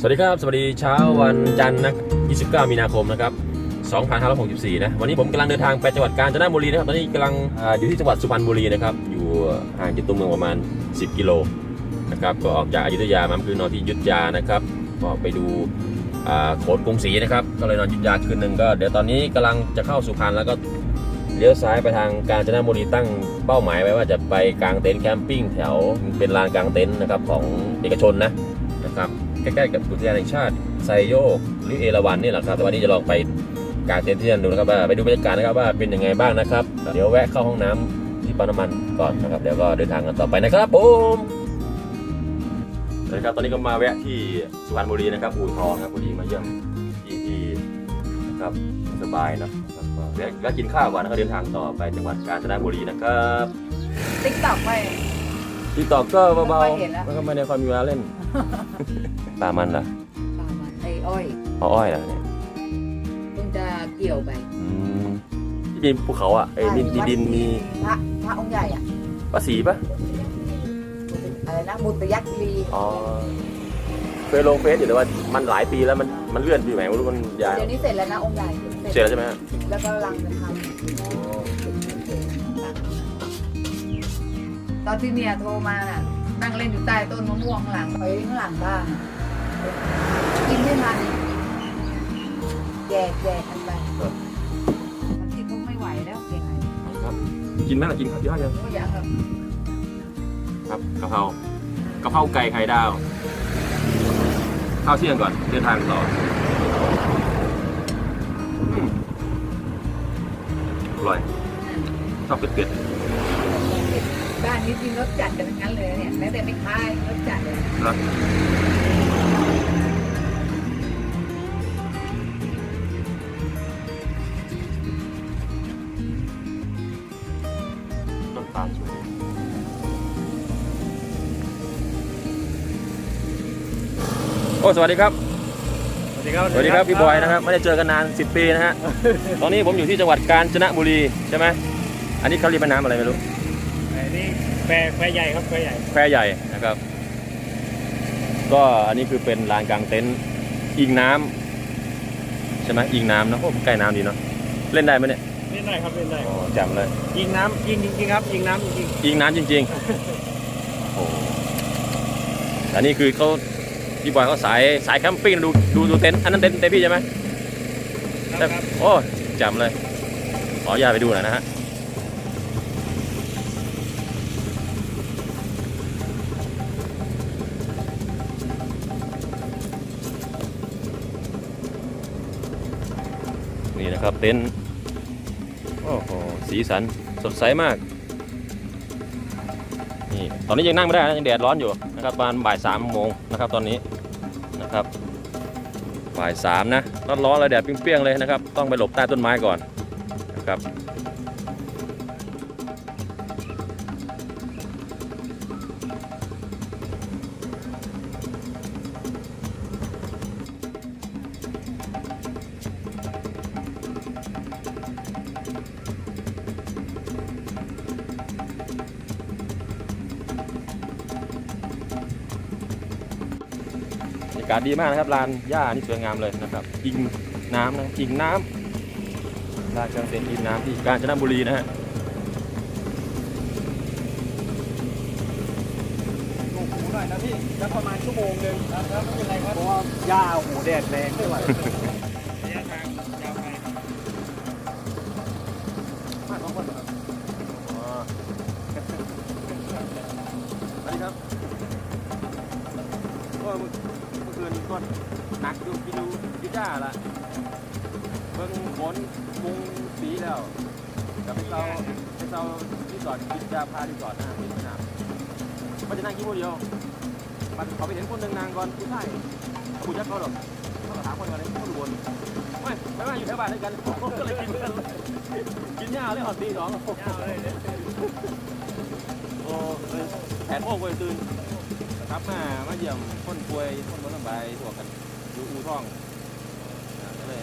สวัสดีครับ สวัสดีเช้าวันจันทร์นะ29 มีนาคมนะครับ2564 นะ วันนี้ผมกำลังเดินทางไปจังหวัดกาญจนบุรีนะครับ ตอนนี้กำลังออยู่ที่จังหวัดสุพรรณบุรีนะครับ อยู่ห่างจากตัวเมืองประมาณ 10 กิโลนะครับ ก็ออกจากอยุธยามาคือนอนที่ยุทธยานะครับ ก็ไปดูโขนกรุงศรีนะครับ ก็เลยนอนยุทธยาคืนหนึ่งก็เดี๋ยวตอนนี้กำลังจะเข้าสุพรรณแล้วก็เลี้ยวซ้ายไปทางกาญจนบุรีตั้งเป้าหมายไว้ว่าจะไปกางเต็นท์แคมปิ้งแถวเป็นลานกางเต็นท์นะครับของเอกชนนะนะครับ ล้ๆกับอุทยานแห่งชาติไซโยกหรือเอราวัณนี่แหละครับแต่วันนี้จะลองไปกางเต็นท์ที่นั่นดูนะครับว่าไปดูบรรยากาศนะครับว่าเป็นยังไงบ้างนะครับ เดี๋ยวแวะเข้าห้องน้ำที่ปั๊มน้ำมันก่อนนะครับเดี๋ยวก็เดินทางกันต่อไปนะครับผมนะครับตอนนี้ก็มาแวะที่สุพรรณบุรีนะครับอู่ทองครับพอดีมาเยี่ยมที่ที่นะครับสบายนะครับก็แวะแวะกินข้าวก่อนแล้วก็เดินทางต่อไปจังหวัดกาญจนบุรีนะครับติ๊กต็อกไป ที่ตอบก็เบาไม่ค่อยเห็นแล้ว ๆมันก็ไม่ได้ความมีเวลาเล่นปลามันเหรอปลามันไอ้อ้อยเอาอ้อยเหรอเนี่ยเพิ่งจะเกี่ยวไปอืมที่มีภูเขาอะไอ้ดินดินดินมีพระพระองค์ใหญ่อะภาษีปะอะไรนะมุตยักษ์ลีอ๋อเคยลงเฟซอยู่แต่ว่ามันหลายปีแล้วมันมันเลื่อนไปอยู่ไหนไม่รู้มันยาวเดี๋ยวนี้เสร็จแล้วนะองค์ใหญ่เสร็จแล้วใช่ไหมฮะแล้วก็กำลังจะทำ ตอนที่เมียโทรมาน่ะ นั่งเล่นอยู่ใต้ต้นมะม่วงข้างหลังไปข้างหลังบ้านกินไม่ทันแยกแยกกันไปมันที่เขาไม่ไหวแล้วแกครับ กินไหมล่ะกินข้าวเยอะยังก็อยากแบบครับกะเพรากะเพราไก่ไข่ดาวข้าวเที่ยงก่อนเดินทางต่ออืมอร่อยชอบเผ็ด บ้านนี้กินรสจัดกันทั้งนั้นเลยเนี่ยแม้แต่ไม่คายรสจัดเลยๆนะต้นตาลสวยโอ้สวัสดีครับ สวัสดีครับสวัสดีครับพี่บอยนะครับไม่ได้เจอกันนาน 10 ปีนะฮะ ตอนนี้ผมอยู่ที่จังหวัดกาญจนบุรีใช่ไหมอันนี้เขาเรียกแม่น้ำอะไรไม่รู้อันนี้ แพรแพรใหญ่ครับแพรใหญ่แควใหญ่นะครับ ก็อันนี้คือเป็นลานกลางเต็นท์อิงน้ำใช่ไหมอิงน้ำเนอะโอ้ใกล้น้ำดีเนาะเล่นได้ไหมเนี่ยเล่นได้ครับเล่นได้อ๋อแจ่มเลย ยิงน้ำยิงจริงๆครับยิงน้ำจริงอิงน้ำจริงๆ โอ้อันนี้คือเขาพี่บอยเขาสายสายแคมปิ้งดูดูดูเต็นท์อันนั้นเต็นท์เต็นท์พี่ใช่ไหมๆนะครับ โอ้แจ่มเลย ขออนุญาตไปดูหน่อยนะฮะ นะครับเต็นท์โอ้โหสีสันสดใสมากนี่ตอนนี้ยังนั่งไม่ได้นะยังแดดร้อนอยู่นะครับประมาณบ่ายสามโมงนะครับตอนนี้นะครับบ่ายสามนะร้อนๆแล้วแดดเปรี้ยงๆเลยนะครับ ต้องไปหลบใต้ต้นไม้ก่อนนะครับากาศดีมากนะครับลานหญ้านี่สวยงามเลยนะครับอิงน้ำนะอิงน้ำลานกลางเต็นท์อิงน้ำที่กาญจนบุรีนะฮะดูหูหน่อยนะพี่จะประมาณชั่วโมงหนึงนะครับไม่เป็นไรครับเพราะว่าหญ้าโอ้โหแดดแรงไม่ไหว เมื่อคืนหนักอยู่กินดูกีตาละเบิ่งฝนมุงสีแล้วกับไปเซาไปเซาที่สอดกินยาพาที่สอดหนะที่สนามมันจะนั่งกินคนเดียวมันเขาไปเห็นคนหนึ่งนางก่อนผู้ชายผู้ยักษ์เขาหรอกเขาถามคนกันเลยเขาวนไม่ไม่มาอยู่แถวบ้านด้วยกันก็เลยกินกันกินหญ้าเลยหอดีสองโอ้แผนโมงไปตื่น ครับมามาเยี่ยมคนป่วยคนบ่สบายทั่วกันอยู่อู่ท่องอ่าก็เลย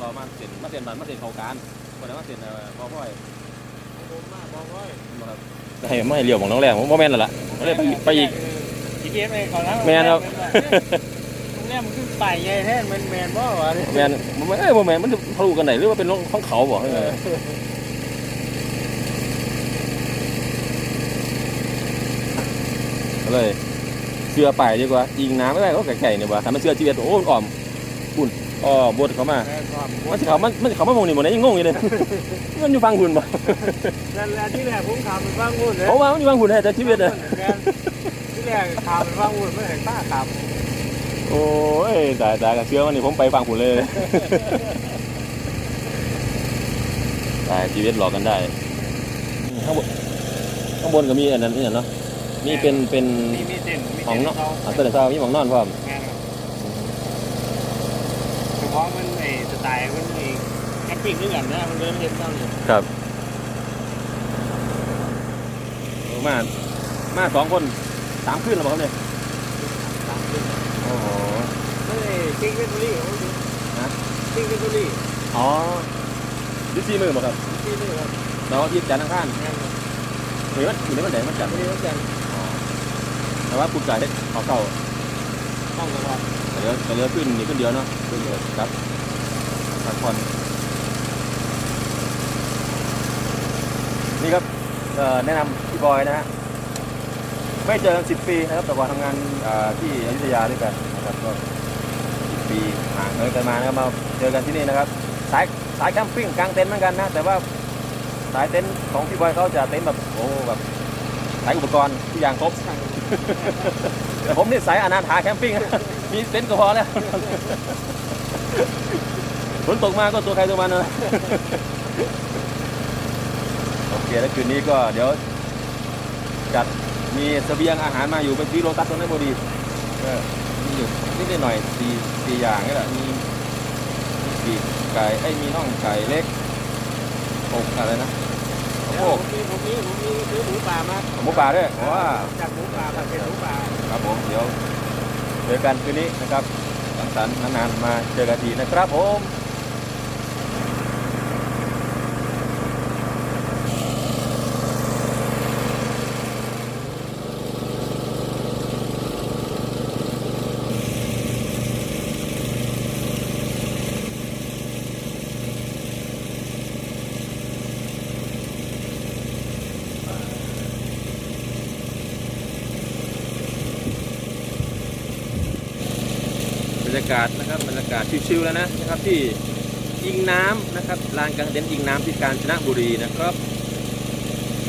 รอมาเซ็นมาเซ็นบัตรมาเซ็นเขาการวันนั้นมาเซ็นเอ่อพอพ่อยผมมากบอกว่าให้ไม่ให้เลี้ยวของน้องแรงผมบ่แม่นแล้วล่ะก็เลยไปไปอีกจีเอฟเองก่อนแล้วแม่นครับเเนี่ยมันคือป่ายใหญ่แท้แมนแมนบ่วะเนี่ยแมนมันไม่เอ้ยบ่แมนมันทะลุกันไหนหรือว่าเป็นของเขาบอกให้ไง ก็เลยเสื้อไปดีกว่ายิงน้ำไม่ได้ก็ไก่ๆเนี่ยว่าถ้ามันเสื้อชีวิตโอ้มันอ่อมปุ่นอ๋อบดเขามาแม่นความมันสิเขามันมันสิเขามามองนี่หมดเลยยังงงอยู่เลยมันอยู่ฟังหุ่นบ่นั่นแหละที่แรกผมขามเป็นว่างวุ่นเลยเพราะว่ามันอยู่ฟังหุ่นแท้แต่ชีวิตอะแม่นที่แรกขามเป็นว่างวุ่นไม่เห็นป้าขามโอ้ยตายตายกับเชื่อวันนี้ผมไปฟังหุ่นเลยตายชีวิตหลอกกันได้ข้างบนข้างบนก็มีอันนั้นนี่เนาะ มีเป็นเป็นมีมีเส้นมีของเส้นเนาะเขาอะตัวเดียวเช้ามีหมองนอนพร้อมแม่นครับเฉพาะมันไอ้สไตล์มันไอ้แคมปิ้งด้วยกันนะมันเดินเห็นเท่านี้ครับมามาสองคนสามคืนแล้วบ่ครับเนี่ยสามขึ้นโอ้โหไม่ได้ปิ้งเป็นบุรีเขาดูฮะปิ้งเป็นบุรีอ๋อดิซี่มือบ่ครับที่นี่ครับเราที่จันทร์อังคารแม่นครับ หรือว่าอยู่ในวันไหนวันจันทร์ บุรีวันจันทร์ แต่ว่าคุณจ่ายได้เขาเข้าต้องตลอดแต่เหลือแต่เหลือขึ้นนี่ขึ้นเดียวเนาะขึ้นเดียวครับพักผ่อนนี่ครับเอ่อแนะนำพี่บอยนะฮะไม่เจอกันสิบปีนะครับแต่ว่าทำงานอ่าที่อยุธยาด้วยกันนะครับก็สิบปีห่างเหินกันมานะครับมาเจอกันที่นี่นะครับสายสายแคมปิ้งกลางเต็นท์เหมือนกันนะแต่ว่าสายเต็นท์ของพี่บอยเขาจะเต็นท์แบบโอ้แบบสายอุปกรณ์ทุกอย่างครบแต่ ผมนี่สายอนาถาแคมปิ้งมีเต็นท์ก็พอแล้วฝนตกมาก็ตัวใครตัวมันนะโอเคแล้วคืนนี้ก็เดี๋ยว จัดมีเสบียงอาหารมาอยู่เป็นที่โรตัสตรงนั้นพอดีมีอยู่นิดหน่อยๆสี่สี่อย่างนี่แหละมีปีกไก่ไอ้มีน่องไก่เล็กอกอะไรนะ โอ้ผมมีผมมีผมมีซื้อหมูป่ามาหมูป่าด้วยว้าจากหมูป่าผัดเป็นหมูป่าครับผมเดี๋ยวเจอกันคืนนี้นะครับสังสรรค์นานๆมาเจอกันทีนะครับผม รรยากาศนะครับบรรยากาศชิวๆแล้วนะนะครับที่อิงน้ำนะครับลานกลางเต็นท์อิงน้ำที่กาญจนบุรีนะครับ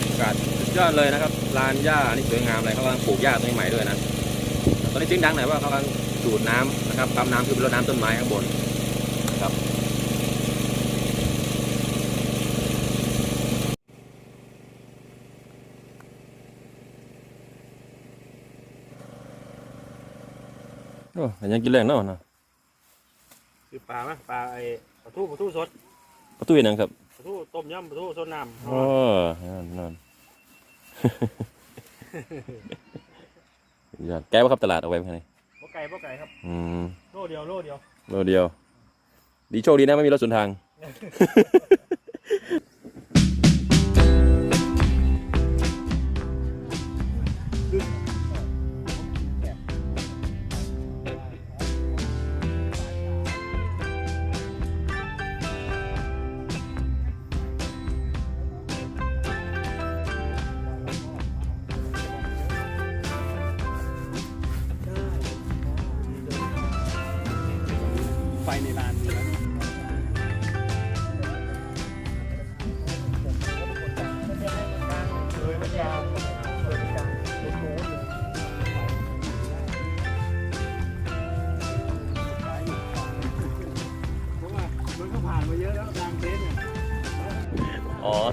อากาศสุดยอดเลยนะครับลานหญ้านี่สวยงามเลยเขากำลังปลูกหญ้าต้นใหม่ด้วยนะตอนนี้เสียงดังหน่อยว่าเขากำลังดูดน้ำนะครับปั๊มน้ำคือเป็นรดน้ำต้นไม้ข้างบนนะครับโอ้ยยังกินแรงเนาะนะคือปลาไหมปลาไอ้ปลาทูปลาทูสดประตูยังครับปลาทูต้มยำปลาทูสดน้ำโอ้นั่นนั่นยอดแก้วครับตลาดเอาไว้ภายในบ่ไก่บ่ไก่ครับอืมโลเดียวโลเดียวโลเดียว ดีโชคดีนะไม่มีรถสวนทาง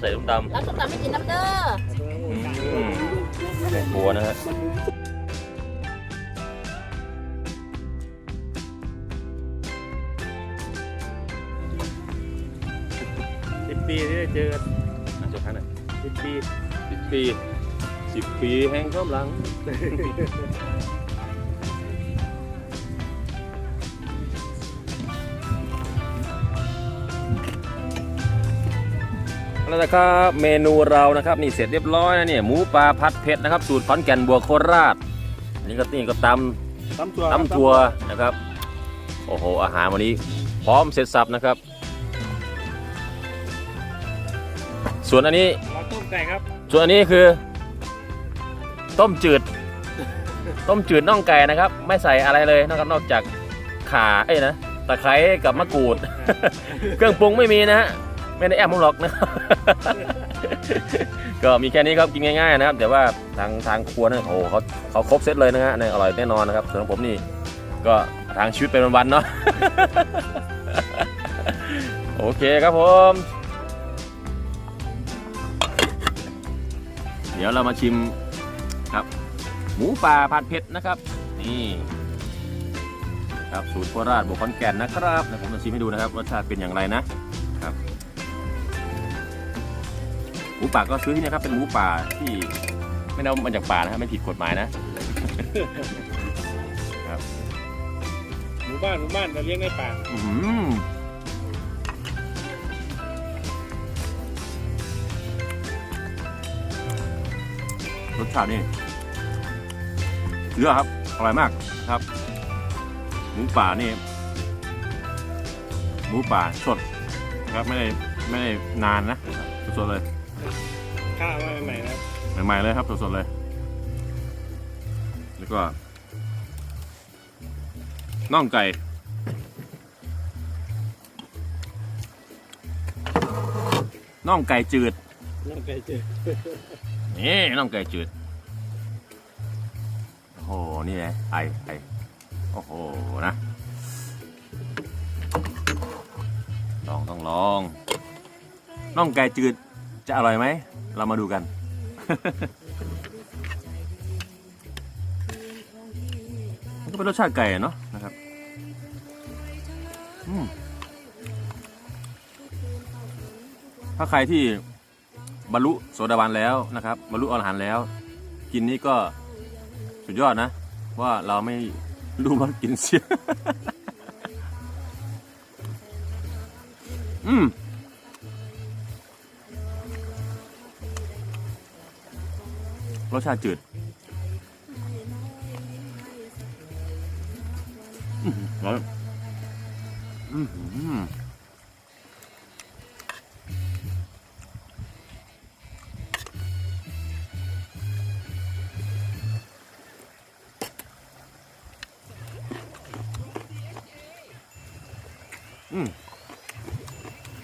อ๋อใส่ตุ้มตำแล้วส้มตำไม่กินน้ำเด้ออืมใส่บัวนะฮะสิบปีที่ได้เจอกันอะสุดท้ายหน่อยสิบปีสิบปีสิบปีแห่งความหลัง แล้วนะครับเมนูเรานะครับนี่เสร็จเรียบร้อยนะเนี่ยหมูปลาผัดเผ็ดนะครับ สูตรขอนแก่นบวกโคราชอันนี่ก็นี่ก็ตำตำตัวตำถั่วนะครับโอ้โหอาหารวันนี้ พร้อมเสร็จสับนะครับ ส่วนอันนี้เราต้มไก่ครับส่วนอันนี้คือ ต้มจืด ต้มจืดน่องไก่นะครับ ไม่ใส่อะไรเลยนะครับนอกจากข่าเอ้ยนะตะไคร้กับมะกรูด เครื่องปรุงไม่มีนะฮะ ไม่ได้แอบมุงหรอกนะครับก็มีแค่นี้ครับกินง่ายๆนะครับ แต่ว่าทางทางครัวเนี่ยโอ้เขาเขาครบเซตเลยนะฮะเนี่ยอร่อยแน่นอนนะครับส่วนของผมนี่ก็ทางชีวิตเป็นวันๆเนาะโอเคครับผม เดี๋ยวเรามาชิมครับ หมูป่าผัดเผ็ดนะครับ นี่ครับสูตรโคราชบวกขอนแก่นนะครับผมจะชิมให้ดูนะครับรสชาติเป็นอย่างไรนะ หมูป่าก็ซื้อที่นี่ครับเป็นหมูป่าที่ไม่ได้เอามาจากป่านะครับไม่ผิดกฎหมายนะหมู่บ้านหมู่บ้านเราเลี้ยงในป่าอื้อหือรสชาตินี่เลือกครับอร่อยมากครับ หมูป่านี่หมูป่าสดนะครับไม่ได้ไม่ได้นานนะสดๆเลย ข้าวมาใหม่ๆนะครับใหม่ๆเลยครับสดๆเลย แล้วก็น่องไก่น่องไก่จืดน้ำไก่เจอนี่น่องไก่จืดโอ้โหนี่ไงไอไอโอ้โหนะลองต้องลองน่องไก่จืด จะอร่อยไหม เรามาดูกัน มันก็เป็นรสชาติไก่เนาะนะครับ ถ้าใครที่บรรลุโสดาบันแล้วนะครับบรรลุอรหันต์แล้ว กินนี่ก็สุดยอดนะ ว่าเราไม่รู้รสกินเสียอืม รสชาติจืดร้อนอืมอืม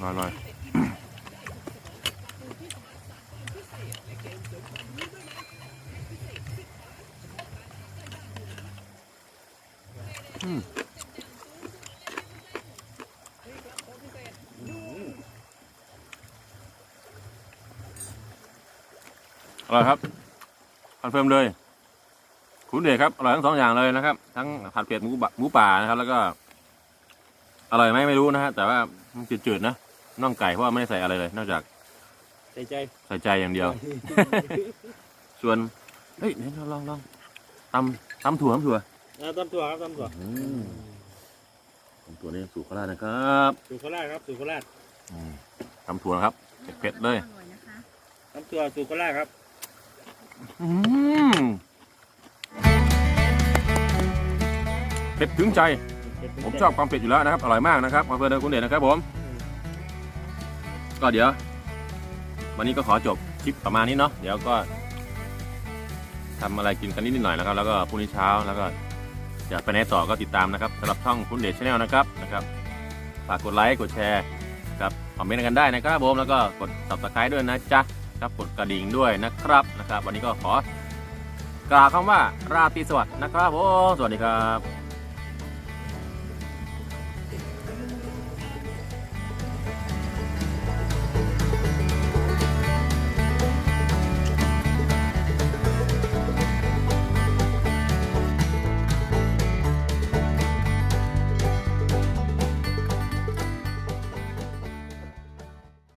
อร่อย ร่อยครับคอนเฟิร์มเลย คุณเดชครับ อร่อยทั้งสองอย่างเลยนะครับ ทั้งผัดเผ็ดหมูบะหมูป่านะครับ แล้วก็ อร่อยไหมไม่รู้นะฮะ แต่ว่ามันจืดๆนะ น่องไก่เพราะว่าไม่ได้ใส่อะไรเลย นอกจาก ใส่ใจ ใส่ใจอย่างเดียว ส่วน เฮ้ยเดี๋ยวลองลองตำตำถั่วตำถั่วเอาต้มตัวครับต้มตัวอืมตำถั่วนี่สูตรโคราชนะครับสูตรโคราชครับสูตรโคราชอืมตำถั่วนะครับเผ็ดๆเลยต้มตัวสูตรโคราชครับอืม เผ็ดถึงใจ ผมชอบความเผ็ดอยู่แล้วนะครับ อร่อยมากนะครับมาเพื่อนคุณเดชนะครับผม ก็เดี๋ยว วันนี้ก็ขอจบคลิปประมาณนี้เนาะ เดี๋ยวก็ทำอะไรกินกันนิดหน่อยนะครับ แล้วก็พรุ่งนี้เช้าแล้วก็จะไปไหนต่อก็ติดตามนะครับสำหรับช่องคุณเดชชาแนลนะครับนะครับฝากกดไลค์กดแชร์ครับคอมเมนต์กันได้นะครับผมแล้วก็กด subscribe ด้วยนะจ๊ะะครับกดกระดิ่งด้วยนะครับนะครับ วันนี้ก็ขอกล่าวคำว่าราตรีสวัสดิ์นะครับผมสวัสดีครับ